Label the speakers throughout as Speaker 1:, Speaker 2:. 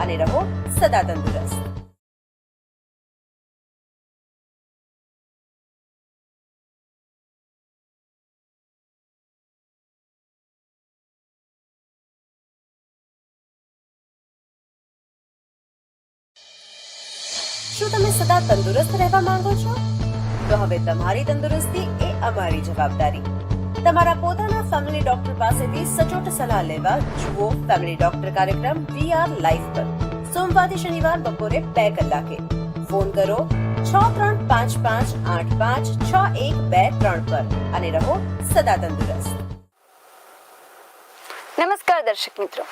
Speaker 1: અને રહો સદા તંદુરસ્ત. શું તમે સદા તંદુરસ્ત રહેવા માંગો છો? તો હવે તમારી તંદુરસ્તી એ અમારી જવાબદારી. તમારા પોતાના ફેમિલી ડોક્ટર પાસેથી સચોટ સલાહ લેવા જુઓ ફેમિલી ડોક્ટર કાર્યક્રમ વી આર લાઈફ પર. સોમવારથી શનિવાર બપોરે બે કલાકે. ફોન કરો છ ત્રણ પાંચ પાંચ આઠ પાંચ છ એક બે ત્રણ પર અને રહો સદા તંદુરસ્ત.
Speaker 2: નમસ્કાર દર્શક મિત્રો.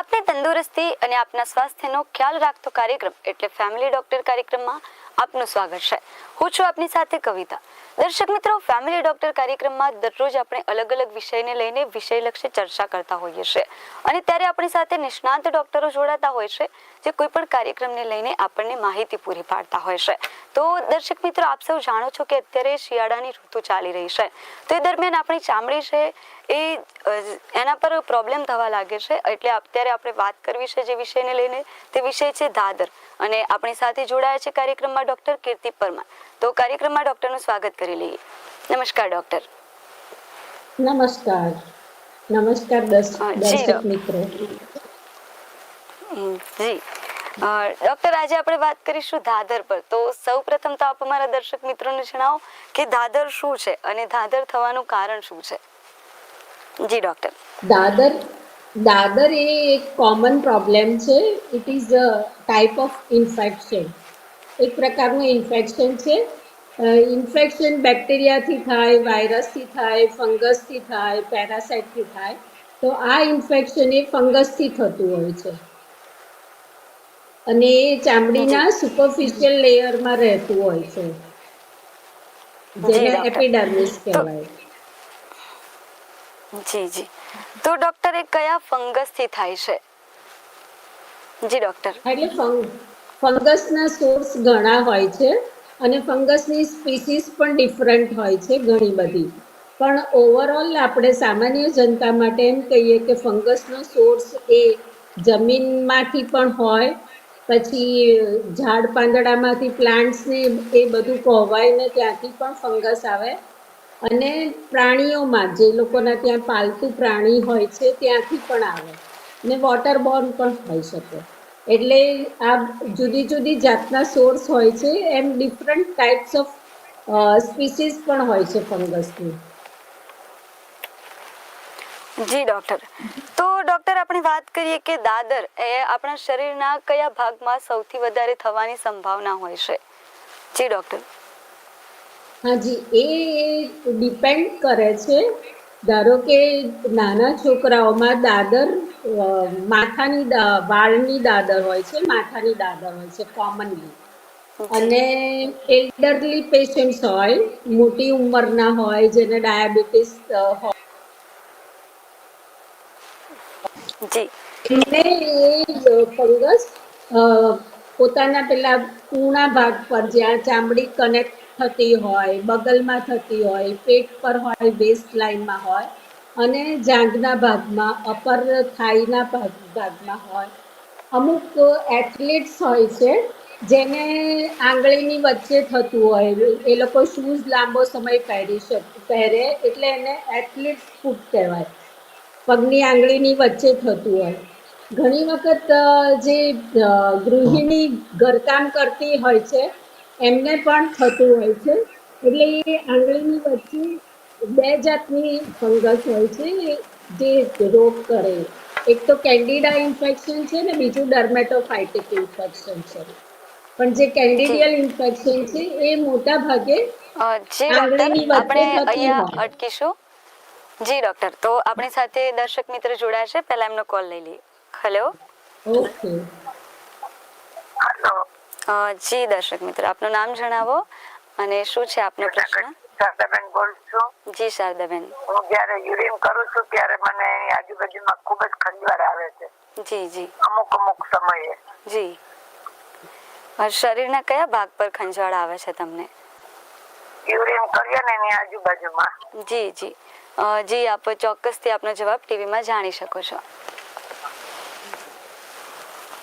Speaker 2: આપની તંદુરસ્તી અને આપના સ્વાસ્થ્યનો ખ્યાલ રાખતો કાર્યક્રમ એટલે ફેમિલી ડોક્ટર કાર્યક્રમમાં આપનું સ્વાગત છે. હું છું આપની સાથે કવિતા. દર્શક મિત્રો ફેમિલી ડોક્ટર કાર્યક્રમમાં દરરોજ આપણે અલગ અલગ વિષયને લઈને વિષયલક્ષી ચર્ચા કરતા હોઈએ છીએ. અને ત્યારે આપણી સાથે નિષ્ણાંત ડોક્ટરો જોડાતા હોય છે, જે કોઈ પણ કાર્યક્રમને લઈને આપણને માહિતી પૂરી પાડતા હોય છે. તો દર્શક મિત્રો, આપ સૌ જાણો છો કે અત્યારે શિયાળાની ઋતુ ચાલી રહી છે. તો એ દરમિયાન આપણી ચામડી છે એ એના પર પ્રોબ્લેમ થવા લાગે છે. એટલે અત્યારે આપણે વાત કરવી છે જે વિષયને લઈને. તે વિષય છે દાદર. અને આપણી સાથે જોડાયા છે કાર્યક્રમમાં ડોક્ટર કીર્તિ પરમાર. તો કાર્યક્રમમાં ડોક્ટરનું સ્વાગત કરી લઈએ. નમસ્કાર ડોક્ટર.
Speaker 3: નમસ્કાર. નમસ્કાર દર્શક મિત્રો.
Speaker 2: જી. ડોક્ટર આજે આપણે વાત કરીશું દાદર પર. તો સૌ પ્રથમ તો આપ અમારા દર્શક મિત્રોને જણાવો કે દાદર શું છે અને ધાદર થવાનું કારણ શું છે? જી ડોક્ટર.
Speaker 3: દાદર દાદર એ એક કોમન પ્રોબ્લેમ છે. It is a type of infection એક પ્રકારનું ઇન્ફેક્શન છે. ઇન્ફેક્શન બેક્ટેરિયાથી થાય વાયરસથી થાય ફંગસથી થાય પેરાસાઇટથી થાય. તો આ ઇન્ફેક્શન એ ફંગસથી થતું હોય છે. અને એ ચામડીના સુપરફિશિયલ લેયરમાં રહેતું હોય છે. જેને. એપિડર્મિસ કહેવાય.
Speaker 2: જી જી. તો ડોક્ટર એ કયા ફંગસથી થાય છે? જી ડોક્ટર.
Speaker 3: એટલે ફંગ ફંગસના સોર્સ ઘણા હોય છે અને ફંગસની સ્પીસીસ પણ ડિફરન્ટ હોય છે ઘણી બધી. પણ ઓવરઓલ આપણે સામાન્ય જનતા માટે એમ કહીએ કે ફંગસનો સોર્સ એ જમીનમાંથી પણ હોય, પછી ઝાડ પાંદડામાંથી પ્લાન્ટ્સને એ બધું કોહવાય ને ત્યાંથી પણ ફંગસ આવે. અને પ્રાણીઓમાં જે લોકોના ત્યાં પાલતુ પ્રાણી હોય છે ત્યાંથી પણ આવે. ને વોટર બોર્ન પણ હોઈ શકે. એટલે આ જુદી જુદી જાતના સોર્સ હોય છે એમ ડિફરન્ટ ટાઈપ્સ ઓફ સ્પીસીસ પણ હોય છે ફંગસની.
Speaker 2: જી ડોક્ટર તો ડોક્ટર આપણે વાત કરીએ કે દાદર એ આપણા શરીરના કયા ભાગમાં સૌથી વધારે થવાની સંભાવના હોય છે? જી ડોક્ટર
Speaker 3: હા જી એ ડિપેન્ડ કરે છે ધારો કે નાના છોકરાઓમાં દાદર માથાની વાળની દાદર હોય છે માથાની દાદર હોય છે કોમનલી અને એલ્ડરલી પેશન્ટ્સ હોય મોટી ઉંમરના હોય જેને ડાયાબિટીસ હોય. એમને એ ફંગસ પોતાના પેલા પૂર્ણા ભાગ પર જ્યાં ચામડી કનેક્ટ થતી હોય, બગલમાં થતી હોય, પેટ પર હોય વેસ્ટ લાઇનમાં હોય અને જાંઘના ભાગમાં અપર થાઈના ભાગ, ભાગમાં હોય. અમુક એથ્લેટ્સ હોય છે જેને આંગળીની વચ્ચે થતું હોય, એ લોકો શૂઝ લાંબો સમય પહેરી શકે પહેરે એટલે એને એથ્લેટ્સ ફૂટ કહેવાય. પગની આંગળીની વચ્ચે થતું હોય. ઘણી વખત જે ગૃહિણી ઘરકામ કરતી હોય છે એમને પણ થતું હોય છે. એટલે એ આંગળીની વચ્ચે બે જાતની ફંગસ હોય છે જે રોગ કરે. એક તો કેન્ડિડા ઇન્ફેક્શન છે ને બીજું ડર્મેટોફાઇટિક ઇન્ફેક્શન છે. પણ જે કેન્ડિડિયલ ઇન્ફેક્શન છે એ મોટા ભાગે આંગળીની વચ્ચે થતી.
Speaker 2: અટકીશું. જી ડોક્ટર. તો આપણી સાથે દર્શક મિત્ર જોડાયા છે. પહેલા એમનો કોલ લઈ લઈએ. Hello
Speaker 3: okay.
Speaker 4: હલો
Speaker 2: જી દર્શક મિત્ર આપનું નામ જણાવો અને શું છે આપનો પ્રશ્ન?
Speaker 4: શારદાબેન બોલું છું.
Speaker 2: જી શારદાબેન.
Speaker 4: હું જયારે યુરિન કરું છું ત્યારે મને એની આજુબાજુમાં ખૂબ જ ખંજવાળ આવે છે.
Speaker 2: જી જી.
Speaker 4: અમુક અમુક સમયે.
Speaker 2: જી. શરીરના કયા ભાગ પર ખંજવાળ આવે છે તમને?
Speaker 4: યુરિન કરીએ ને એની આજુબાજુમાં.
Speaker 2: જી જી. જી આપ ચોક્કસથી આપનો જવાબ ટીવીમાં જાણી શકો છો.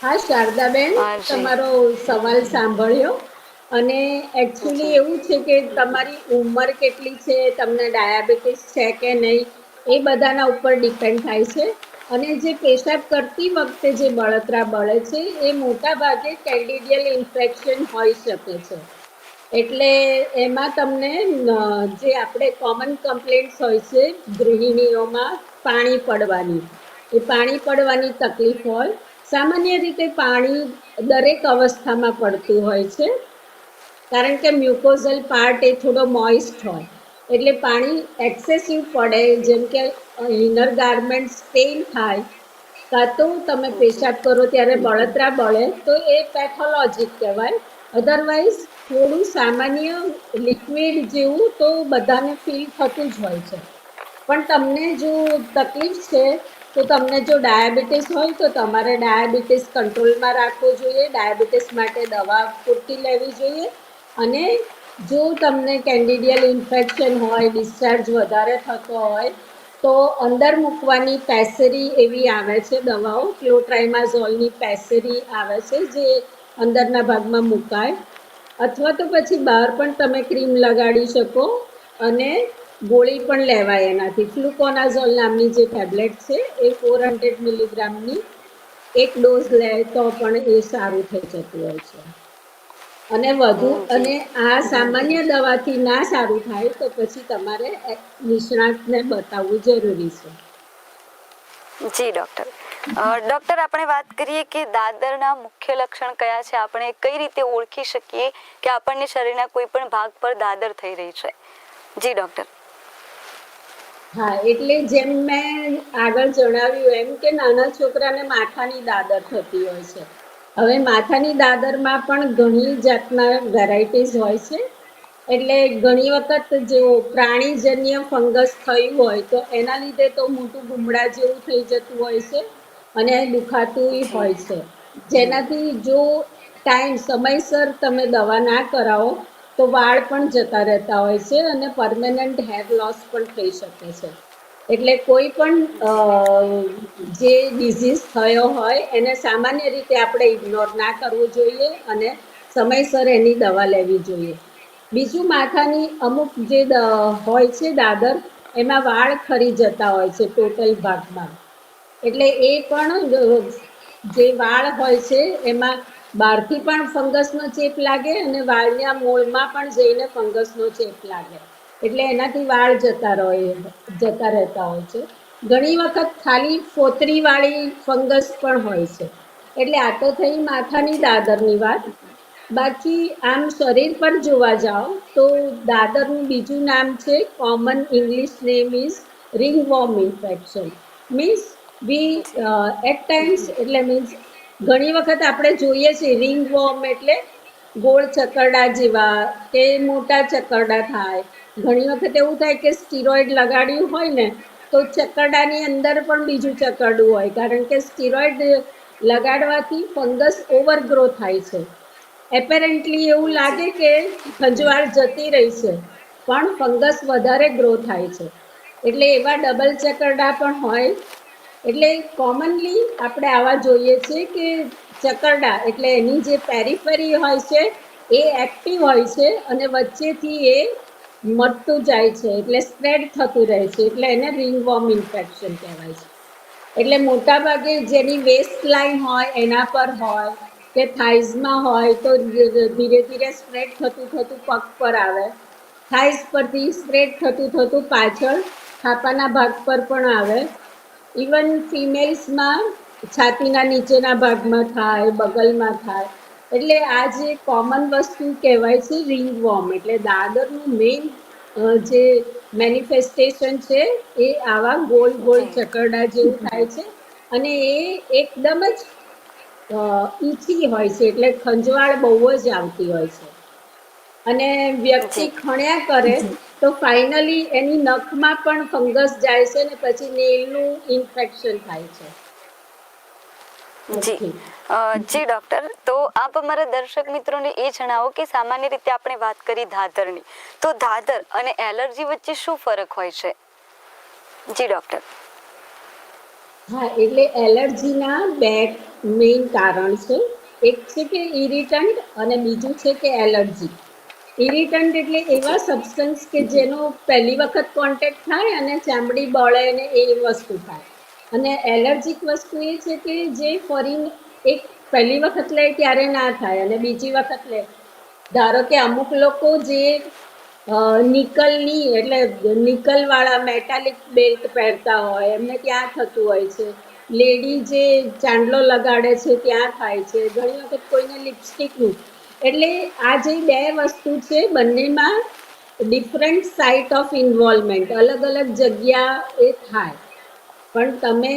Speaker 3: હા શારદાબેન તમારો સવાલ સાંભળ્યો. અને એકચ્યુઅલી એવું છે કે તમારી ઉંમર કેટલી છે તમને ડાયાબિટીસ છે કે નહીં એ બધાના ઉપર ડિપેન્ડ થાય છે. અને જે પેશાબ કરતી વખતે જે બળતરા બળે છે એ મોટા ભાગે કેન્ડિડિયલ ઇન્ફેક્શન હોઈ શકે છે. એટલે એમાં તમને જે આપણે કોમન કમ્પ્લેન્ટ્સ હોય છે ગૃહિણીઓમાં પાણી પડવાની. એ પાણી પડવાની તકલીફ હોય સામાન્ય રીતે પાણી દરેક અવસ્થામાં પડતું હોય છે. કારણ કે મ્યુકોઝલ પાર્ટ એ થોડો મોઇસ્ટ હોય. એટલે પાણી એક્સેસિવ પડે, જેમ કે ઇનર ગાર્મેન્ટ સ્ટેન થાય, કાં તો તમે પેશાબ કરો ત્યારે બળતરા બળે, તો એ પેથોલોજીક કહેવાય. અધરવાઇઝ થોડું સામાન્ય લિક્વિડ જેવું તો બધાને ફીલ થતું જ હોય છે. પણ તમને જો તકલીફ છે તો તમને જો ડાયાબિટીસ હોય તો તમારે ડાયાબિટીસ કંટ્રોલમાં રાખવો જોઈએ. ડાયાબિટીસ માટે દવા પૂરતી લેવી જોઈએ. અને જો તમને કેન્ડિડિયલ ઇન્ફેક્શન હોય, ડિસ્ચાર્જ વધારે થતો હોય, તો અંદર મૂકવાની પેસેરી એવી આવે છે દવાઓ. ક્લોટ્રાઇમાઝોલની પેસેરી આવે છે જે અંદરના ભાગમાં મુકાય. અથવા તો પછી બહાર પણ તમે ક્રીમ લગાડી શકો. અને ગોળી પણ લેવાય એનાથી. ફ્લુકોનાઝોલ નામની જે ટેબ્લેટ છે એ ફોર હંડ્રેડ મિલીગ્રામની એક ડોઝ લે તો પણ એ સારું થઈ જતું હોય છે. અને વધુ અને આ સામાન્ય દવાથી ના સારું થાય તો પછી તમારે નિષ્ણાતને બતાવવું જરૂરી છે.
Speaker 2: જી ડોક્ટર. ડોક્ટર આપણે વાત કરીએ કે દાદરના મુખ્ય લક્ષણ કયા છે? આપણે કઈ રીતે ઓળખી શકીએ કે આપણને શરીરના કોઈ પણ ભાગ પર દાદર થઈ રહી છે? જી ડોક્ટર.
Speaker 3: હા, એટલે જેમ મેં આગળ જણાવ્યું એમ કે નાના છોકરાને માથાની દાદર થતી હોય છે. હવે માથાની દાદરમાં પણ ઘણી જાતના વેરાયટીઝ હોય છે. એટલે ઘણી વખત જો પ્રાણીજન્ય ફંગસ થયું હોય તો એના લીધે તો મોટું ગુમડા જેવું થઈ જતું હોય છે અને દુખાતું હોય છે. જેનાથી જો ટાઈમ સમયસર તમે દવા ના કરાવો તો વાળ પણ જતા રહેતા હોય છે અને પરમેનન્ટ હેર લોસ પણ થઈ શકે છે. એટલે કોઈ પણ જે ડિઝીઝ થયો હોય એને સામાન્ય રીતે આપણે ઇગ્નોર ના કરવું જોઈએ અને સમયસર એની દવા લેવી જોઈએ. બીજું માથાની અમુક જે હોય છે દાદર, એમાં વાળ ખરી જતા હોય છે ટોટલ ભાગમાં. એટલે એ પણ જે વાળ હોય છે એમાં બહારથી પણ ફંગસનો ચેપ લાગે અને વાળના મૂળમાં પણ જઈને ફંગસનો ચેપ લાગે. એટલે એનાથી વાળ જતા રહે, જતા રહેતા હોય છે. ઘણી વખત ખાલી ફોતરીવાળી ફંગસ પણ હોય છે. એટલે આ તો થઈ માથાની દાદરની વાત. બાકી આમ શરીર પર જોવા જાઓ તો દાદરનું બીજું નામ છે common English name is ringworm infection means we at times એટલે મીન્સ ઘણી વખત આપણે જોઈએ છીએ રિંગ વોર્મ એટલે ગોળ ચકરડા જેવા કે મોટા ચકરડા થાય. ઘણી વખત એવું થાય કે સ્ટીરોઇડ લગાડ્યું હોય ને, તો ચકરડાની અંદર પણ બીજું ચકરડું હોય. કારણ કે સ્ટીરોઇડ લગાડવાથી ફંગસ ઓવરગ્રો થાય છે. એપેરેન્ટલી એવું લાગે કે ખંજવાળ જતી રહી છે, પણ ફંગસ વધારે ગ્રો થાય છે. એટલે એવા ડબલ ચકરડા પણ હોય એટલે કોમનલી આપણે આવા જોઈએ છીએ કે ચકરડા, એટલે એની જે પેરીફેરી હોય છે, એ એક્ટિવ હોય છે અને વચ્ચેથી એ મટતું જાય છે, એટલે સ્પ્રેડ થતું રહે છે, એટલે એને રિંગવોર્મ ઇન્ફેક્શન કહેવાય છે. એટલે મોટાભાગે જેની વેસ્ટ લાઈન હોય, એના પર હોય, કે થાઇઝમાં હોય, તો ધીરે ધીરે સ્પ્રેડ થતું થતું પગ પર આવે. થાઇઝ પરથી સ્પ્રેડ થતું થતું પાછળ ખાપાના ભાગ પર પણ આવે. ઇવન ફિમેલ્સમાં છાતીના નીચેના ભાગમાં થાય બગલમાં થાય. એટલે આ જે કોમન વસ્તુ કહેવાય છે રિંગ વોર્મ એટલે દાદરનું મેઇન જે મેનિફેસ્ટેશન છે એ આવા ગોલ ગોલ ચકરડા જેવું થાય છે. અને એ એકદમ જ ઊંચી ઈચી હોય છે એટલે ખંજવાળ બહુ જ આવતી હોય છે. અને વ્યક્તિ ખણ્યા કરે તો ફાઇનલી એની નખમાં પણ ફંગસ જાય છે ને પછી નેલનું ઇન્ફેક્શન થાય છે.
Speaker 2: જી. જી ડોક્ટર તો આપ અમારા દર્શક મિત્રોને એ જણાવો કે સામાન્ય રીતે આપણે વાત કરી ધાધરની. તો ધાધર અને એલર્જી વચ્ચે શું ફરક હોય છે? જી ડોક્ટર
Speaker 3: હા એટલે એલર્જીના બે મેઇન કારણ છે. એક છે કે ઇરિટન્ટ અને બીજું છે કે એલર્જી. ઇરિટન્ટ એટલે એવા સબસ્ટન્સ કે જેનો પહેલી વખત કોન્ટેક્ટ થાય અને ચામડી બળે ને એ વસ્તુ થાય. અને એલર્જીક વસ્તુ એ છે કે જે ફરી એક પહેલી વખત લે ત્યારે ના થાય અને બીજી વખત લે. ધારો કે અમુક લોકો જે નિકલની એટલે નિકલવાળા મેટાલિક બેલ્ટ પહેરતા હોય, એમને ત્યાં થતું હોય છે. લેડી જે ચાંદલો લગાડે છે ત્યાં થાય છે. ઘણી વખત કોઈને લિપસ્ટિકનું એટલે આ જે બે વસ્તુ છે, બંનેમાં ડિફરન્ટ સાઇટ ઓફ ઇન્વોલ્વમેન્ટ અલગ અલગ જગ્યા એ થાય. પણ તમે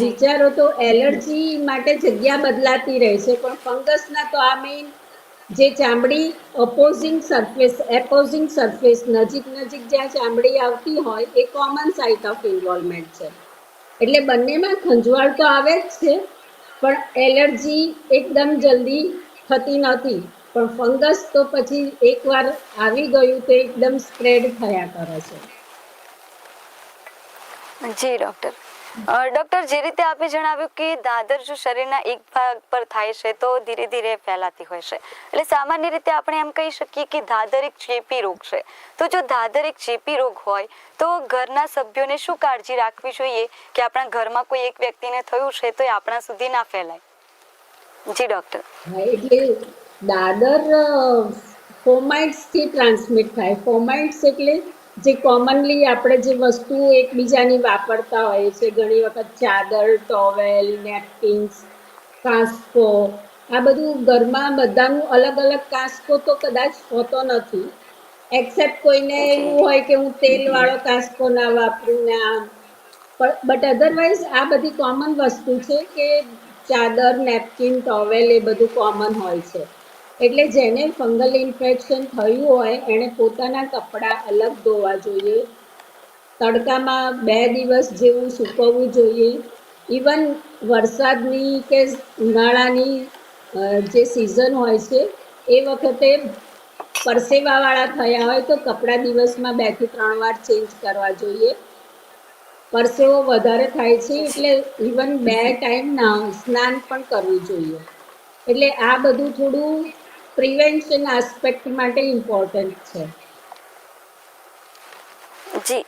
Speaker 3: વિચારો તો એલર્જી માટે જગ્યા બદલાતી રહેશે પણ ફંગસના તો આ મેઇન જે ચામડી ઓપોઝિંગ સરફેસ એપોઝિંગ સરફેસ નજીક નજીક જ્યાં ચામડી આવતી હોય, એ કોમન સાઇટ ઓફ ઇન્વોલ્વમેન્ટ છે. એટલે બંનેમાં ખંજવાળ તો આવે જ છે, પણ એલર્જી એકદમ જલ્દી થતી નથી પણ ફંગસ તો પછી એકવાર આવી ગયું તો એકદમ સ્પ્રેડ થયા કરે છે.
Speaker 2: જી, ડોક્ટર. ડોક્ટર, જે રીતે આપે જણાવ્યું કે દાદર જો શરીરના એક ભાગ પર થાય છે, તો ધીરે ધીરે ફેલાતી હોય છે. એટલે સામાન્ય રીતે આપણે એમ કહી શકીએ કે દાદર એક ચેપી રોગ છે. તો જો દાદર એક ચેપી રોગ હોય, તો ઘરના સભ્યોને શું કાળજી રાખવી જોઈએ? કે આપણા ઘરમાં કોઈ એક વ્યક્તિને થયું છે, તો એ આપણા સુધી ના ફેલાય. જી ડોક્ટર
Speaker 3: એટલે દાદર ફોમાઇટ્સથી ટ્રાન્સમિટ થાય. ફોમાઇટ્સ એટલે જે કોમનલી આપણે જે વસ્તુ એકબીજાની વાપરતા હોઈએ છે ઘણી વખત ચાદર ટોવેલ નેપકિન્સ કાસ્કો આ બધું ઘરમાં બધાનું અલગ અલગ કાસ્કો તો કદાચ હોતો નથી. એક્સેપ્ટ કોઈને એવું હોય કે હું તેલવાળો કાસ્કો ના વાપરું ને આમ. બટ અધરવાઇઝ આ બધી કોમન વસ્તુ છે કે ચાદર નેપકિન ટોવેલ એ બધું કોમન હોય છે. એટલે જેને ફંગલ ઇન્ફેક્શન થયું હોય, એણે પોતાના કપડાં અલગ ધોવા જોઈએ. તડકામાં બે દિવસ જેવું સૂકવવું જોઈએ. ઇવન વરસાદની કે ઉનાળાની જે સિઝન હોય છે, એ વખતે પરસેવાવાળા થયા હોય તો કપડાં દિવસમાં બેથી ત્રણ વાર ચેન્જ કરવા જોઈએ. પરસેવો વધારે થાય છે એટલે ઇવન બે ટાઈમ સ્નાન પણ કરવું જોઈએ. એટલે આ બધું થોડું પ્રિવેન્શન આસ્પેક્ટ માટે ઇમ્પોર્ટન્ટ છે.
Speaker 2: જી.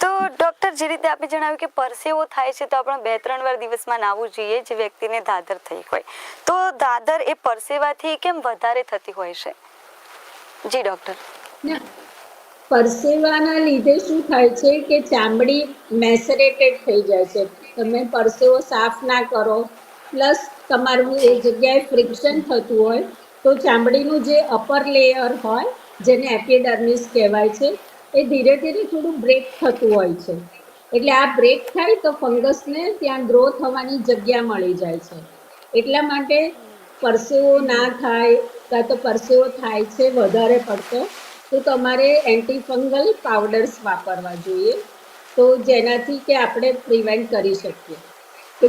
Speaker 2: તો ડોક્ટર જે રીતે આપે જણાવ્યું કે પરસેવો થાય છે તો આપણે બે ત્રણ વાર દિવસમાં નાહવું જોઈએ જે વ્યક્તિને દાદર થઈ હોય. તો દાદર એ પરસેવાથી કેમ વધારે થતી હોય છે? જી ડોક્ટર
Speaker 3: પરસેવાના લીધે શું થાય છે કે ચામડી મેસરેટેડ થઈ જાય છે. તમે પરસેવો સાફ ના કરો. પ્લસ તમારું એ જગ્યાએ ફ્રિક્શન થતું હોય તો ચામડીનું જે અપર લેયર હોય, જેને એપિડર્મિસ કહેવાય છે, એ ધીરે ધીરે થોડું બ્રેક થતું હોય છે. એટલે આ બ્રેક થાય તો ફંગસને ત્યાં ગ્રો થવાની જગ્યા મળી જાય છે. એટલા માટે પરસેવો ના થાય, કાં તો પરસેવો થાય છે, વધારે પડતો. તો તમારે એન્ટીફંગલ પાવડર્સ વાપરવા જોઈએ. તો જેનાથી કે આપણે પ્રિવેન્ટ કરી શકીએ. કે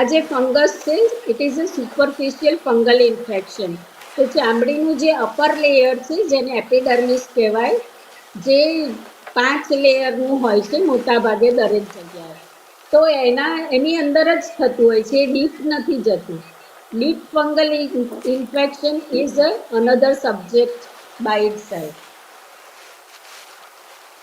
Speaker 3: આ જે ફંગસ છે it is a superficial fungal infection તો ચામડીનું જે અપર લેયર છે, જેને એપિડર્મિસ કહેવાય, જે પાંચ લેયરનું હોય છે, મોટાભાગે દરેક જગ્યાએ. તો એના, એની અંદર જ થતું હોય છે, એ ડીપ નથી જતું. Deep fungal infection is a another subject by itself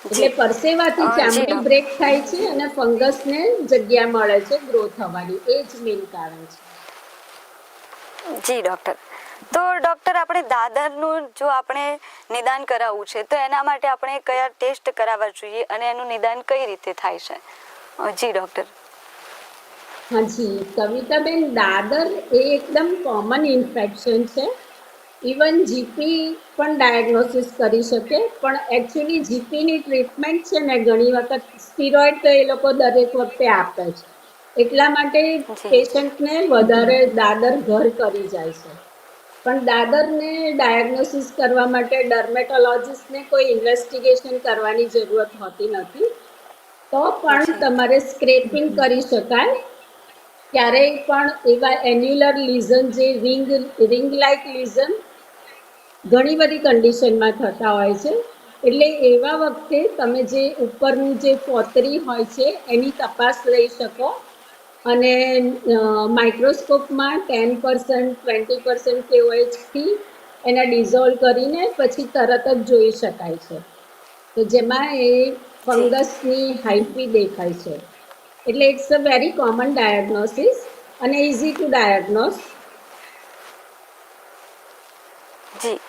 Speaker 3: એટલે પરસેવાથી ચામડી. બ્રેક થાય છે અને ફંગસને જગ્યા મળે છે ગ્રો થવાની. એ જ મેઇન કારણ છે.
Speaker 2: જી ડોક્ટર તો ડોક્ટર આપણે દાદરનું જો આપણે નિદાન કરાવવું છે તો એના માટે આપણે કયા ટેસ્ટ કરાવવા જોઈએ અને એનું નિદાન કઈ રીતે થાય છે? જી ડૉક્ટર
Speaker 3: હાજી કવિતાબેન દાદર એ એકદમ કોમન ઇન્ફેક્શન છે. ઇવન જીપી પણ ડાયગ્નોસિસ કરી શકે પણ એકચ્યુઅલી જીપીની ટ્રીટમેન્ટ છે ને ઘણી વખત સ્ટીરોઇડ તો એ લોકો દરેક વખતે આપે છે. એટલા માટે પેશન્ટને વધારે દાદર ઘર કરી જાય છે. પણ દાદરને ડાયગ્નોસિસ કરવા માટે ડર્મેટોલોજિસ્ટને કોઈ ઇન્વેસ્ટિગેશન કરવાની જરૂરત હોતી નથી. તો પણ તમારે સ્ક્રેપિંગ કરી શકાય. ક્યારેય પણ એવા એન્યુલર લીઝન જે રિંગ રિંગ લાઇક લીઝન ઘણી બધી કન્ડિશનમાં થતા હોય છે. એટલે એવા વખતે તમે જે ઉપરનું જે ફોતરી હોય છે, એની તપાસ લઈ શકો. અને માઇક્રોસ્કોપમાં ટેન પર્સન્ટ ટ્વેન્ટી પર્સન્ટ કેઓએચથી એને ડિઝોલ્વ કરીને પછી તરત જ જોઈ શકાય છે. તો જેમાં એ ફંગસની હાઇફી દેખાય છે. એટલે it's a very common diagnosis અને ઇઝી ટુ ડાયગ્નોસ
Speaker 2: જી.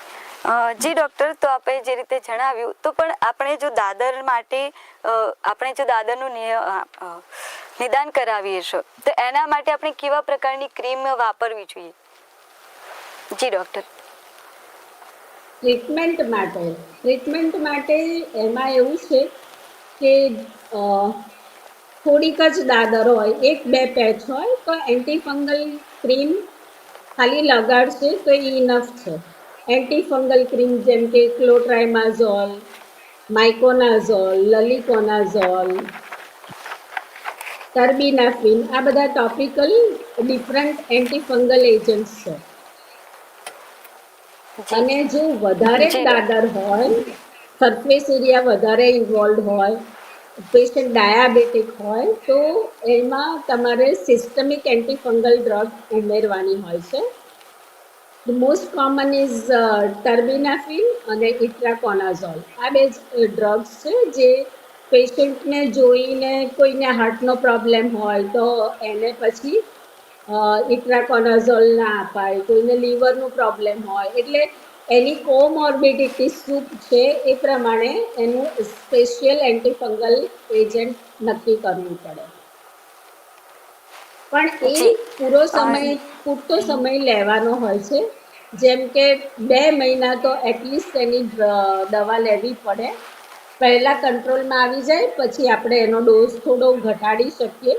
Speaker 2: જી ડૉક્ટર, તો આપણે જે રીતે જણાવ્યું, તો પણ આપણે જો દાદર માટે આપણે જો દાદરનું નિદાન કરાવીએ છો, તો એના માટે આપણે કેવા પ્રકારની ક્રીમ વાપરવી જોઈએ? જી ડૉક્ટર.
Speaker 3: ટ્રીટમેન્ટ માટે ટ્રીટમેન્ટ માટે એમાં એવું છે કે થોડીક જ દાદર હોય, એક બે પેચ હોય, તો એન્ટીફંગલ ક્રીમ ખાલી લગાડશે તો એ ઇનફ છે. એન્ટીફંગલ ક્રીમ જેમ કે ક્લોટ્રાઇમાઝોલ માઇકોનાઝોલ લલિકોનાઝોલ ટર્બિનાફિન આ બધા ટોપિકલ ડિફરન્ટ એન્ટીફંગલ એજન્ટ્સ છે અને જો વધારે. દાદર હોય સરફેસ એરિયા વધારે ઇન્વોલ્વ હોય પેશન્ટ ડાયાબિટીક હોય તો એમાં તમારે સિસ્ટમિક એન્ટીફંગલ ડ્રગ ઉમેરવાની હોય છે મોસ્ટ કોમન ઇઝ ટર્બિનાફિન અને ઇટ્રાકોનાઝોલ આ બે ડ્રગ્સ છે જે પેશન્ટને જોઈને કોઈને હાર્ટનો પ્રોબ્લેમ હોય તો એને પછી ઇટ્રાકોનાઝોલ ના અપાય કોઈને લીવરનું પ્રોબ્લેમ હોય. એટલે એની કોમોર્બિડિટી શું છે એ પ્રમાણે એનું સ્પેશિયલ એન્ટીફંગલ એજન્ટ નક્કી કરવું પડે. પણ એ પૂરો સમય પૂરતો સમય લેવાનો હોય છે. જેમ કે બે મહિના તો એટલીસ્ટ એની દવા લેવી પડે. પહેલાં કંટ્રોલમાં આવી જાય પછી આપણે એનો ડોઝ થોડો ઘટાડી શકીએ.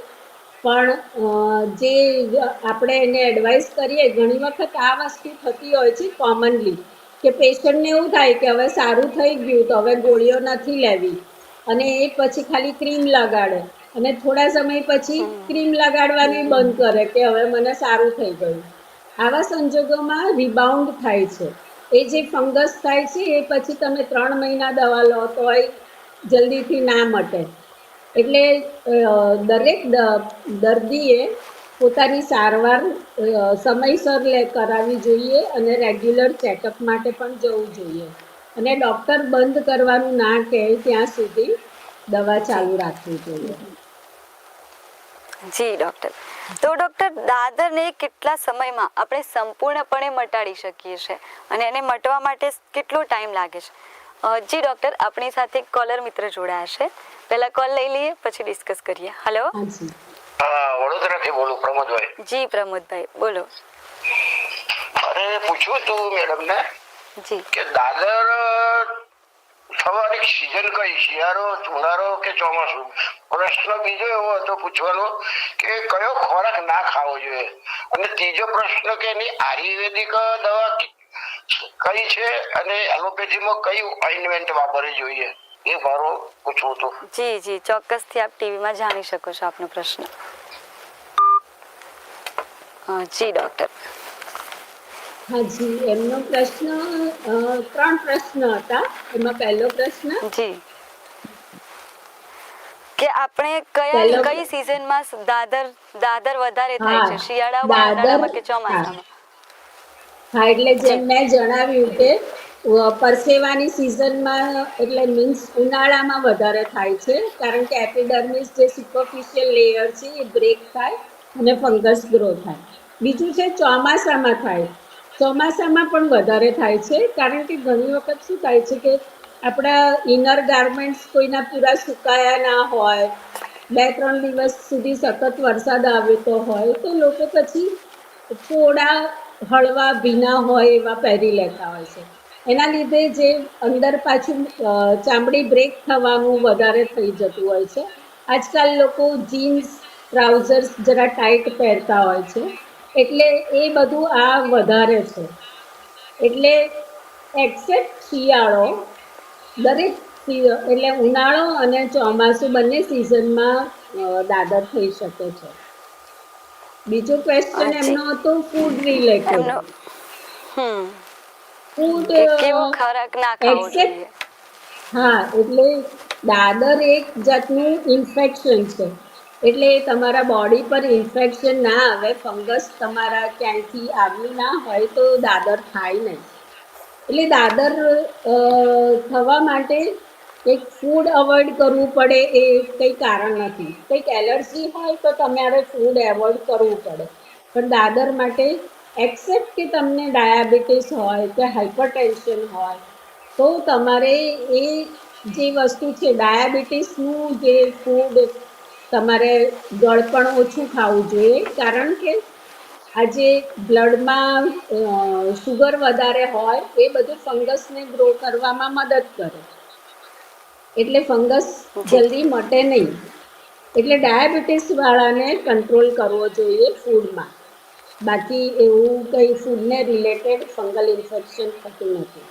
Speaker 3: પણ જે આપણે એને એડવાઇસ કરીએ ઘણી વખત આ વસ્તુ થતી હોય છે કોમનલી કે પેશન્ટને એવું થાય કે હવે સારું થઈ ગયું તો હવે ગોળીઓ નથી લેવી. અને એ પછી ખાલી ક્રીમ લગાડે. અને થોડા સમય પછી ક્રીમ લગાડવાની બંધ કરે કે હવે મને સારું થઈ ગયું. આવા સંજોગોમાં રિબાઉન્ડ થાય છે. એ જે ફંગસ થાય છે, એ પછી તમે ત્રણ મહિના દવા લો તોય જલ્દીથી ના મટે. એટલે દરેક દર્દીએ પોતાની સારવાર સમયસર લે કરાવવી જોઈએ અને રેગ્યુલર ચેકઅપ માટે પણ જવું જોઈએ. અને ડૉક્ટર બંધ કરવાનું ના કહે ત્યાં સુધી દવા ચાલુ રાખવી જોઈએ.
Speaker 2: જી ડોક્ટર તો ડૉક્ટર દાદરને કેટલા સમયમાં આપણે સંપૂર્ણપણે મટાડી શકીએ છીએ અને એને મટવા માટે કેટલો ટાઈમ લાગે છે? જી ડોક્ટર આપણી સાથે કોલર મિત્ર જોડાયા છે. પહેલા કોલ લઈ લઈએ પછી ડિસ્કસ કરીએ. હલો
Speaker 5: વડોદરાથી બોલું પ્રમોદભાઈ.
Speaker 2: જી પ્રમોદભાઈ બોલો.
Speaker 5: અરે પૂછ્યું તું મેડમ ને
Speaker 2: જી.
Speaker 5: કે દાદર થવાની સિઝન કઈ, શિયાળો ઉનાળો કે ચોમાસું? પ્રશ્ન બીજો એવો હતો પૂછવાનો કે કયો ખોરાક ના ખાવો જોઈએ? અને ત્રીજો પ્રશ્ન કે એની આયુર્વેદિક દવા કઈ છે અને એલોપેથીમાં કઈ ઓઇન્ટમેન્ટ વાપરવી જોઈએ? એ મારો પૂછવું હતું.
Speaker 2: જી જી, ચોક્કસથી આપ ટીવીમાં જાણી શકો છો આપનો પ્રશ્ન. જી, ડૉક્ટર.
Speaker 3: હાજી એમનો પ્રશ્ન ત્રણ પ્રશ્ન હતા. એમાં પહેલો પ્રશ્ન?
Speaker 2: જી. કે આપણે કયા કઈ સીઝનમાં દાદર દાદર વધારે થાય છે? ઉનાળામાં કે ચોમાસામાં?
Speaker 3: હા. એટલે જેમ મેં જણાવ્યું કે પરસેવાની સિઝનમાં એટલે મીન્સ ઉનાળામાં વધારે થાય છે. કારણ કે એપિડર્મિસ જે સુપરફિશિયલ લેયર છે એ બ્રેક થાય અને ફંગસ ગ્રો થાય. બીજું છે ચોમાસામાં થાય. ચોમાસામાં પણ વધારે થાય છે, કારણ કે ઘણી વખત શું થાય છે કે આપણા ઇનર ગાર્મેન્ટ્સ કોઈના પૂરા સુકાયા ના હોય બે ત્રણ દિવસ સુધી સતત વરસાદ આવતો હોય, તો લોકો પછી થોડા હળવા ભીના હોય એવા પહેરી લેતા હોય છે. એના લીધે જે અંદર પાછું ચામડી બ્રેક થવાનું વધારે થઈ જતું હોય છે. આજકાલ લોકો જીન્સ ટ્રાઉઝર્સ જરા ટાઈટ પહેરતા હોય છે. એટલે એ બધું આ વધારે છે. એટલે એક્સેપ્ટ શિયાળો દરેક એટલે ઉનાળો અને ચોમાસું બંને સિઝનમાં દાદર થઈ શકે છે. બીજો ક્વેશ્ચન એમનો હતો ફૂડ રિલેટેડ ફૂડ
Speaker 2: જોઈએ?
Speaker 3: હા એટલે દાદર એક જાતનું ઇન્ફેક્શન છે. એટલે એ તમારા બોડી પર ઇન્ફેક્શન ના આવે ફંગસ તમારા ક્યાંયથી આવ્યું ના હોય તો દાદર થાય નહીં. એટલે દાદર થવા માટે એક ફૂડ અવોઇડ કરવું પડે એ કંઈ કારણ નથી. કંઈક એલર્જી હોય તો તમારે ફૂડ એવોઇડ કરવું પડે. પણ દાદર માટે એક્સેપ્ટ કે તમને ડાયાબિટીસ હોય કે હાઇપરટેન્શન હોય, તો તમારે એ જે વસ્તુ છે ડાયાબિટીસનું જે ફૂડ તમારે ગળપણ ઓછું ખાવું જોઈએ કારણ કે આજે બ્લડમાં શુગર વધારે હોય એ બધું ફંગસને ગ્રો કરવામાં મદદ કરે. એટલે ફંગસ જલ્દી મટે નહીં. એટલે ડાયાબિટીસ વાળાને કંટ્રોલ કરવો જોઈએ ફૂડમાં. બાકી એવું કંઈ ફૂડને રિલેટેડ ફંગલ ઇન્ફેક્શન થતું નથી.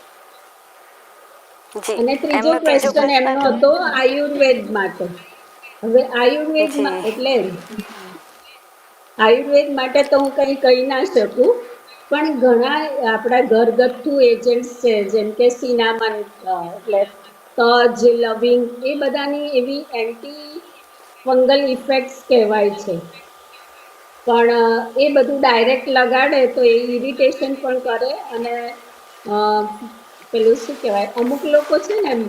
Speaker 3: અને ત્રીજો ક્વેશ્ચન એમનો હતો આયુર્વેદ માટે. હવે આયુર્વેદમાં એટલે આયુર્વેદ માટે તો હું કંઈ કહી ના શકું પણ ઘણા આપણા ઘરગથ્થુ એજન્ટ્સ છે જેમ કે સિનામન એટલે તજ લવિંગ એ બધાની એવી એન્ટી ફંગલ ઇફેક્ટ્સ કહેવાય છે. પણ એ બધું ડાયરેક્ટ લગાડે તો એ ઇરિટેશન પણ કરે અને પેલું શું કહેવાય? અમુક લોકો છે ને એમ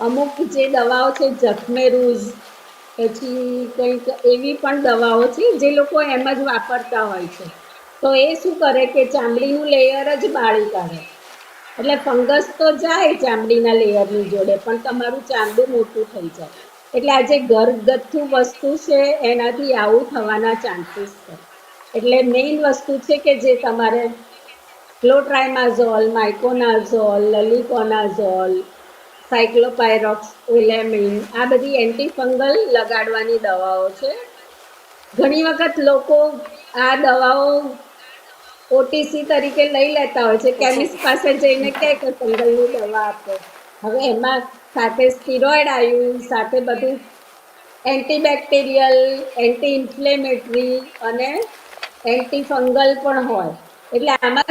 Speaker 3: અમુક જે દવાઓ છે જખમેરૂઝ પછી કંઈક એવી પણ દવાઓ છે, જે લોકો એમ જ વાપરતા હોય છે. તો એ શું કરે કે ચામડીનું લેયર જ બાળી કાઢે. એટલે ફંગસ તો જાય ચામડીના લેયરની જોડે, પણ તમારું ચામડું મોટું થઈ જાય. એટલે આ જે ઘરગથ્થુ વસ્તુ છે, એનાથી આવું થવાના ચાન્સીસ છે. એટલે મેઇન વસ્તુ છે કે જે તમારે ક્લોટ્રાઇમાઝોલ માઇકોનાઝોલ લલિકોનાઝોલ સાયક્લોપાયરોક્સ વિલેમિન આ બધી એન્ટીફંગલ લગાડવાની દવાઓ છે. ઘણી વખત લોકો આ દવાઓ ઓટીસી તરીકે લઈ લેતા હોય છે. કેમિસ્ટ પાસે જઈને કહે કે ફંગલની દવા આપો. હવે એમાં સાથે સ્ટીરોઇડ આવ્યું સાથે બધું એન્ટીબેક્ટેરિયલ એન્ટી ઇન્ફ્લેમેટરી અને એન્ટી ફંગલ પણ હોય. એટલે આમાં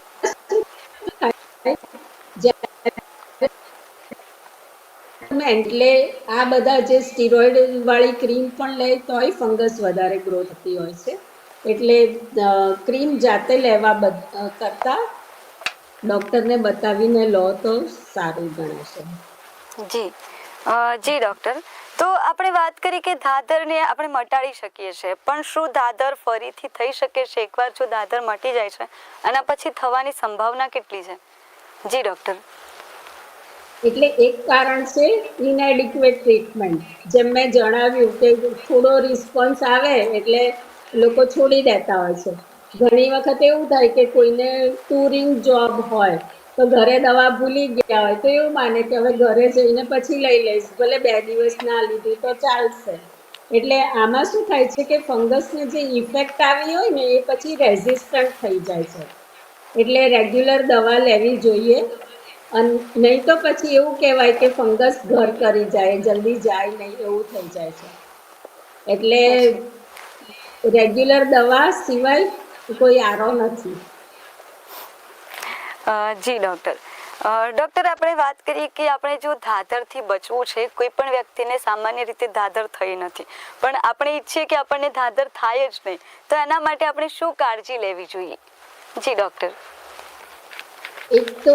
Speaker 3: એટલે આ બધા જે સ્ટીરોઇડ વાળી ક્રીમ પણ લે તોય ફંગસ વધારે ગ્રો થતી હોય છે. એટલે ક્રીમ જાતે લેવા કરતાં ડૉક્ટરને બતાવીને લો તો સારું ગણાશે
Speaker 2: જી. જી ડૉક્ટર તો આપણે વાત કરી કે દાદરને આપણે મટાડી શકીએ છીએ, પણ શું દાદર ફરીથી થઈ શકે છે? એકવાર જો દાદર મટી જાય છે આના પછી થવાની સંભાવના કેટલી છે? જી ડૉક્ટર
Speaker 3: એટલે એક કારણ છે ઇનએડિક્વેટ ટ્રીટમેન્ટ જેમ મેં જણાવ્યું કે થોડો રિસ્પોન્સ આવે એટલે લોકો છોડી દેતા હોય છે. ઘણી વખત એવું થાય કે કોઈને ટુરિંગ જોબ હોય, તો ઘરે દવા ભૂલી ગયા હોય, તો એવું માને કે હવે ઘરે જઈને પછી લઈ લઈશ, ભલે બે દિવસ ના લીધી તો ચાલશે. એટલે આમાં શું થાય છે કે ફંગસને જે ઇફેક્ટ આવી હોય ને એ પછી રેઝિસ્ટન્ટ થઈ જાય છે. એટલે રેગ્યુલર દવા લેવી જોઈએ નહીં તો પછી એવું કહેવાય કે ફંગસ ઘર કરી જાય, જલ્દી જાય નહીં, એવું થઈ જાય છે. એટલે રેગ્યુલર દવા સિવાય કોઈ આરો નથી.
Speaker 2: જી ડૉક્ટર. ડૉક્ટર, આપણે વાત કરીએ કે આપણે જો ધાધરથી બચવું છે, કોઈ પણ વ્યક્તિને સામાન્ય રીતે ધાધર થઈ નથી. પણ આપણે ઈચ્છીએ કે આપણને ધાધર થાય જ નહીં. તો એના માટે આપણે શું કાળજી લેવી જોઈએ? જી ડૉક્ટર.
Speaker 3: એક તો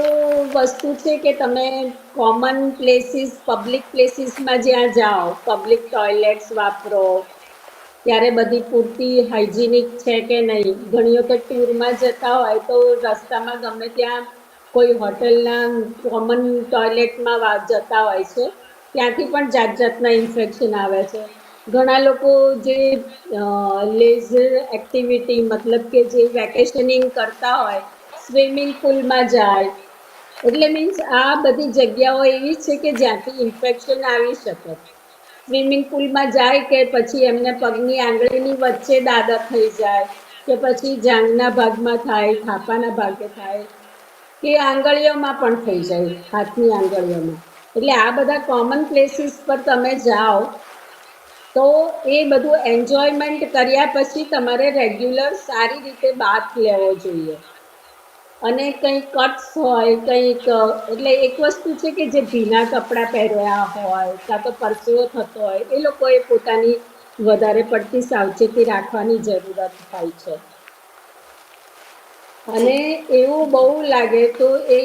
Speaker 3: વસ્તુ છે કે તમે કોમન પ્લેસીસ પબ્લિક પ્લેસીસમાં જ્યાં જાઓ પબ્લિક ટોયલેટ્સ વાપરો, ત્યારે બધી પૂરતી હાઇજીનિક છે કે નહીં? ઘણી વખત ટૂરમાં જતા હોય તો રસ્તામાં ગમે ત્યાં કોઈ હોટલના કોમન ટોયલેટમાં જતા હોય છે, ત્યાંથી પણ જાત જાતના ઇન્ફેક્શન આવે છે. ઘણા લોકો જે લેઝર એક્ટિવિટી મતલબ કે જે વેકેશનિંગ કરતા હોય સ્વિમિંગ પુલમાં જાય. એટલે મીન્સ આ બધી જગ્યાઓ એવી છે કે જ્યાંથી ઇન્ફેક્શન આવી શકે. સ્વિમિંગ પુલમાં જાય કે પછી એમને પગની આંગળીની વચ્ચે દાદર થઈ જાય, કે પછી જાંઘના ભાગમાં થાય, થાપાના ભાગે થાય, કે આંગળીઓમાં પણ થઈ જાય, હાથની આંગળીઓમાં. એટલે આ બધા કોમન પ્લેસીસ પર તમે જાઓ, તો એ બધું એન્જોયમેન્ટ કર્યા પછી તમારે રેગ્યુલર સારી રીતે બાથ લેવો જોઈએ. અને કંઈક કટ્સ હોય, કંઈક, એટલે એક વસ્તુ છે કે જે ભીના કપડાં પહેર્યા હોય, કાં તો પરસેવો થતો હોય, એ લોકોએ પોતાની વધારે પડતી સાવચેતી રાખવાની જરૂરત હોય છે. અને એવું બહુ લાગે તો એ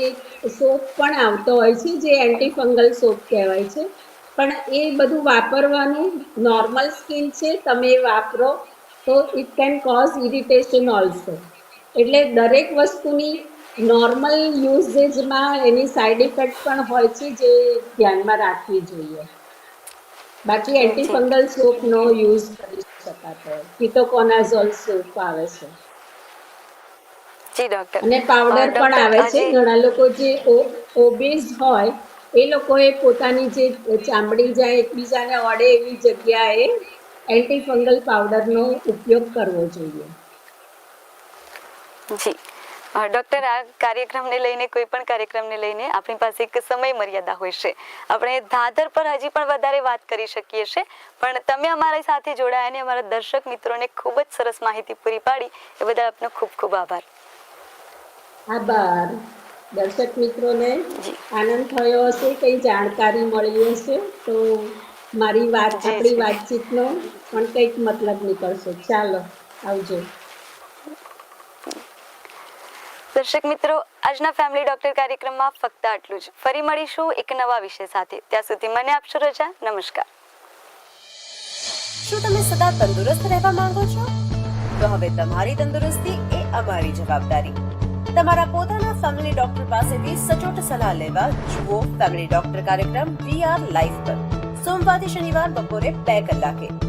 Speaker 3: સોપ પણ આવતો હોય છે, જે એન્ટી ફંગલ સોપ કહેવાય છે. પણ એ બધું વાપરવાનું નોર્મલ સ્કિન છે, તમે વાપરો તો it can cause irritation also એટલે દરેક વસ્તુની નોર્મલ યુઝેજમાં એની સાઈડ ઇફેક્ટ પણ હોય છે જે ધ્યાનમાં રાખવી જોઈએ. બાકી એન્ટીફંગલ સોપનો યુઝ કરી શકાતો. કિટોકોનાઝોલ સોપ આવે છે.
Speaker 2: જી ડોક્ટર
Speaker 3: અને પાવડર પણ આવે છે. ઘણા લોકો જે ઓબેઝ હોય એ લોકોએ પોતાની જે ચામડી જાય એકબીજાને અડે એવી જગ્યાએ એન્ટીફંગલ પાવડરનો ઉપયોગ કરવો જોઈએ.
Speaker 2: જી. ડોક્ટર આ કાર્યક્રમને લઈને કોઈ પણ કાર્યક્રમને લઈને આપણી પાસે એક સમય મર્યાદા હોય છે. આપણે ધાધર પર હજી પણ વધારે વાત કરી શકીએ છીએ. પણ તમે અમારી સાથે જોડાયા અને અમારા દર્શક મિત્રોને ખૂબ જ સરસ માહિતી પૂરી પાડી. એ બદલ આપનો ખૂબ ખૂબ આભાર.
Speaker 3: આભાર. દર્શક મિત્રોને આનંદ થયો હશે કંઈ જાણકારી મળી હશે તો મારી વાત આપણી વાતચીતનો પણ કંઈક મતલબ નીકળશે. ચાલો આવજો.
Speaker 2: દર્શક મિત્રો, આજના ફેમિલી ડોક્ટર કાર્યક્રમમાં ફક્ત આટલું જ. ફરી મળીશું એક નવા વિષય સાથે. ત્યાં સુધી મને આપશો રજા. નમસ્કાર.
Speaker 1: શું તમે સદા તંદુરસ્ત રહેવા માંગો છો? તો હવે તમારી તંદુરસ્તી એ અમારી જવાબદારી. તમારા પોતાના ફેમિલી ડોક્ટર પાસેથી સચોટ સલાહ લેવા જુઓ ફેમિલી ડોક્ટર કાર્યક્રમ વી આર લાઈફ પર. સોમવારથી શનિવાર બપોરે બે કલાકે.